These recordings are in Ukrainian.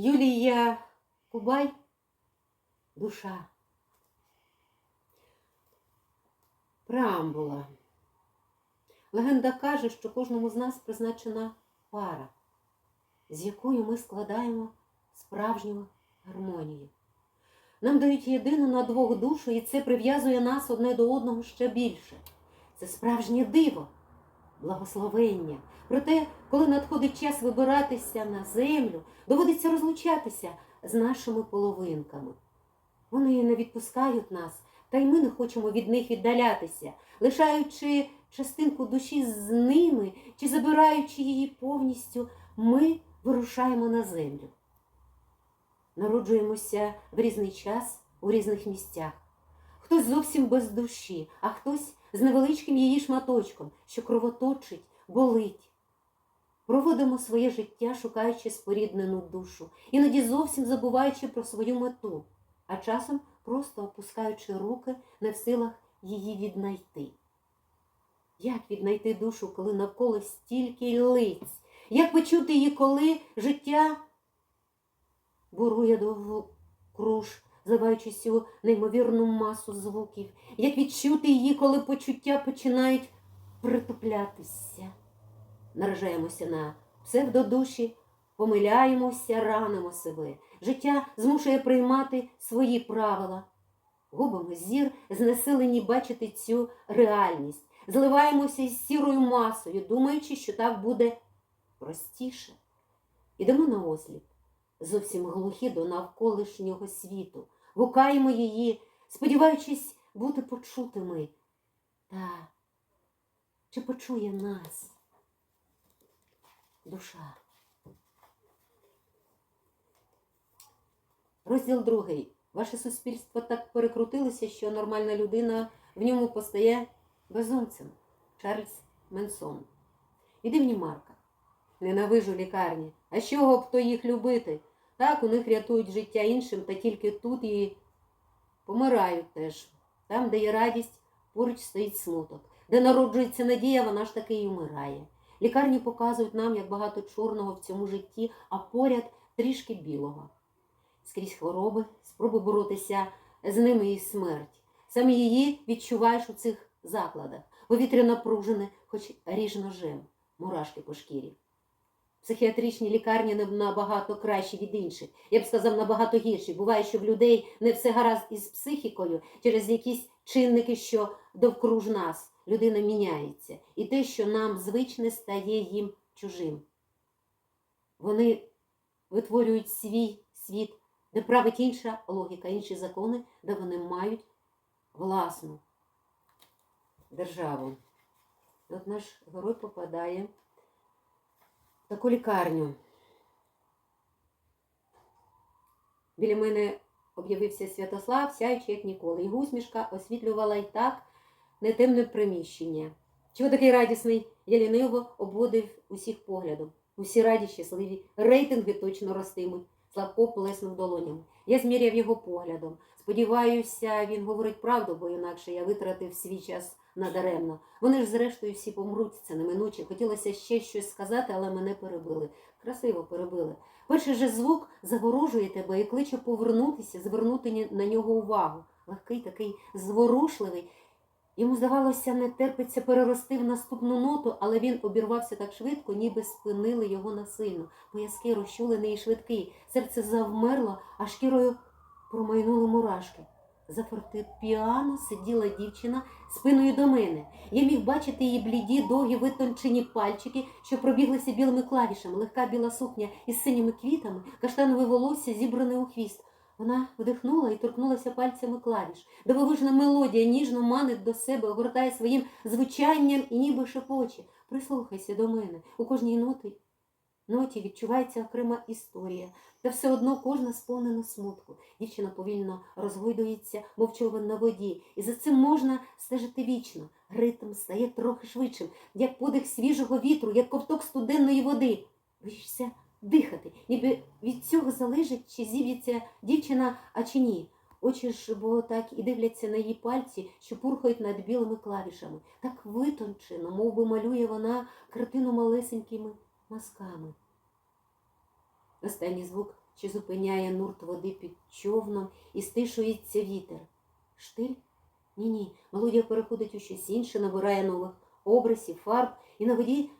Юлія Кубай душа. Преамбула. Легенда каже, що кожному з нас призначена пара, з якою ми складаємо справжню гармонію. Нам дають єдину на двох душу, і це прив'язує нас одне до одного ще більше. Це справжнє диво, благословення. Проте, коли надходить час вибиратися на землю, доводиться розлучатися з нашими половинками. Вони не відпускають нас, та й ми не хочемо від них віддалятися, лишаючи частинку душі з ними чи забираючи її повністю, ми вирушаємо на землю. Народжуємося в різний час у різних місцях. Хтось зовсім без душі, а хтось з невеличким її шматочком, що кровоточить, болить. Проводимо своє життя, шукаючи споріднену душу, іноді зовсім забуваючи про свою мету, а часом просто опускаючи руки, не в силах її віднайти. Як віднайти душу, коли навколо стільки лиць? Як почути її, коли життя бурує довкруж, зливаючись у неймовірну масу звуків? Як відчути її, коли почуття починають притуплятися? Наражаємося на псевдодуші, помиляємося, ранимо себе. Життя змушує приймати свої правила. Губимо зір, знесилені бачити цю реальність. Зливаємося із сірою масою, думаючи, що так буде простіше. Ідемо на осліп, зовсім глухі до навколишнього світу, гукаємо її, сподіваючись бути почутими. Та чи почує нас душа? Розділ другий. Ваше суспільство так перекрутилося, що нормальна людина в ньому постає безумцем. Чарльз Менсон. І дивні Марка. Ненавижу лікарні. А з чого б то їх любити? Так, у них рятують життя іншим, та тільки тут і помирають теж. Там, де є радість, поруч стоїть смуток. Де народжується надія, вона ж таки і вмирає. Лікарні показують нам, як багато чорного в цьому житті, а поряд трішки білого. Скрізь хвороби, спроби боротися з ними і смерть. Саме її відчуваєш у цих закладах. Повітря напружене, хоч ріж ножем, мурашки по шкірі. Психіатричні лікарні не набагато кращі від інших. Я б сказав, набагато гірші. Буває, що в людей не все гаразд із психікою через якісь чинники, що довкруж нас. Людина міняється. І те, що нам звичне, стає їм чужим. Вони витворюють свій світ, де править інша логіка, інші закони, де вони мають власну державу. От наш герой попадає таку лікарню. Біля мене об'явився Святослав, сяючи, як ніколи. Його усмішка освітлювала й так нетемне приміщення. Чого такий радісний? Я ліниво обводив усіх поглядом. Усі раді, щасливі, рейтинги точно ростимуть. Славко плеснув долонями. Я зміряв його поглядом. Сподіваюся, він говорить правду, бо інакше я витратив свій час надаремно. Вони ж, зрештою, всі помруть, це неминуче. Хотілося ще щось сказати, але мене перебили. Красиво перебили. Перший же звук загорожує тебе і кличе повернутися, звернути на нього увагу. Легкий, такий зворушливий. Йому, здавалося, не терпиться перерости в наступну ноту, але він обірвався так швидко, ніби спинили його насильно. Пояски розчулений і швидкий. Серце завмерло, а шкірою промайнули мурашки. За фортепіано сиділа дівчина спиною до мене. Я міг бачити її бліді, довгі витончені пальчики, що пробіглися білими клавішами, легка біла сукня із синіми квітами, каштанове волосся зібране у хвіст. Вона вдихнула і торкнулася пальцями клавіш. Дивовижна мелодія ніжно манить до себе, огортає своїм звучанням і ніби шепоче. Прислухайся до мене. У кожній ноті, ноті відчувається окрема історія. Та все одно кожна сповнена смутку. Дівчина повільно розгойдується, мов човен на воді, і за цим можна стежити вічно. Ритм стає трохи швидшим, як подих свіжого вітру, як ковток студенної води. Боїшся дихати, ніби від цього залежить, чи зіб'ється дівчина, а чи ні. Очі ж бо так і дивляться на її пальці, що пурхають над білими клавішами. Так витончено, мов би малює вона картину малесенькими мазками. Останній звук що зупиняє нурт води під човном і стишується вітер. Штиль? Ні, ні. Мелодія переходить у щось інше, набирає нових образів, фарб, і на воді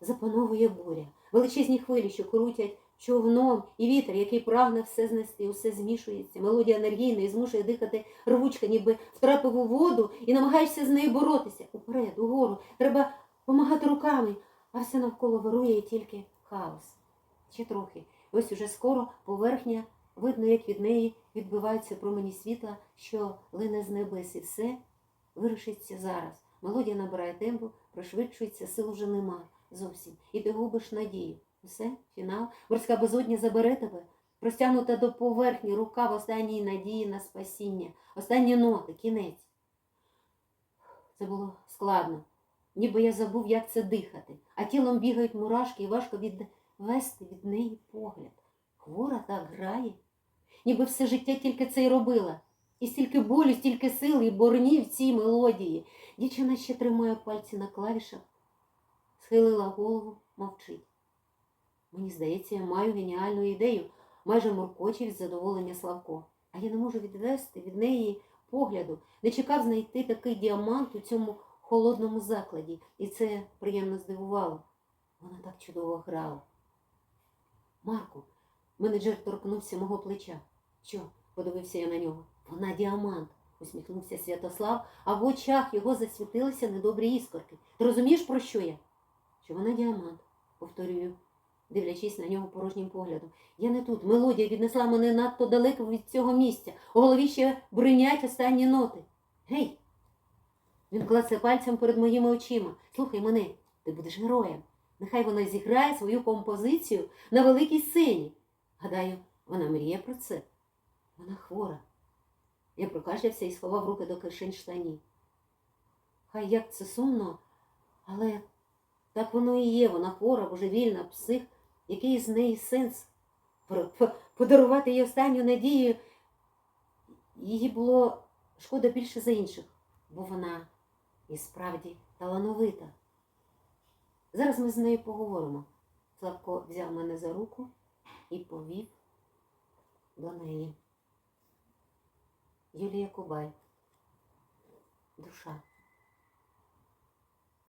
запановує буря. Величезні хвилі, що крутять човном, і вітер, який прагне все знести, усе змішується. Мелодія енергійна і змушує дихати рвучка, ніби втрапив у воду і намагаєшся з нею боротися. Уперед, угору. Треба помагати руками, а все навколо вирує тільки хаос. Ще трохи. Ось уже скоро поверхня, видно, як від неї відбиваються промені світла, що лине з небес, і все вирішиться зараз. Мелодія набирає темпу, пришвидшується, сил уже нема зовсім. І ти губиш надію. Все, фінал. Морська безодня забере тебе, простягнута до поверхні, рука в останній надії на спасіння, останні ноти, кінець. Це було складно. Ніби я забув, як це дихати, а тілом бігають мурашки і важко відвести від неї погляд. Хвора так грає, ніби все життя тільки це й робила. І стільки болю, стільки сил і борні в цій мелодії. Дівчина ще тримає пальці на клавішах, схилила голову, мовчить. Мені здається, я маю геніальну ідею, майже муркоче від задоволення Славко. А я не можу відвести від неї погляду, не чекав знайти такий діамант у цьому холодному закладі, і це приємно здивувало. Вона так чудово грала. Марку, менеджер торкнувся мого плеча. Що? подивився я на нього. Вона діамант, усміхнувся Святослав, а в очах його засвітилися недобрі іскорки. Ти розумієш, про що я? Що вона діамант, повторюю, дивлячись на нього порожнім поглядом. Я не тут. Мелодія віднесла мене надто далеко від цього місця. У голові ще бринять останні ноти. Гей! Він клацає пальцем перед моїми очима. Слухай мене, ти будеш героєм. Нехай вона зіграє свою композицію на великій сцені. Гадаю, вона мріє про це. Вона хвора. Я прокашлявся і сховав руки до кишень штанів. Хай як це сумно, але так воно і є, вона хвора, божевільна, псих, який з неї сенс подарувати їй останню надію. Її було шкода більше за інших, бо вона і справді талановита. Зараз ми з нею поговоримо. Славко взяв мене за руку і повів до неї. Юлія Кубай. Душа.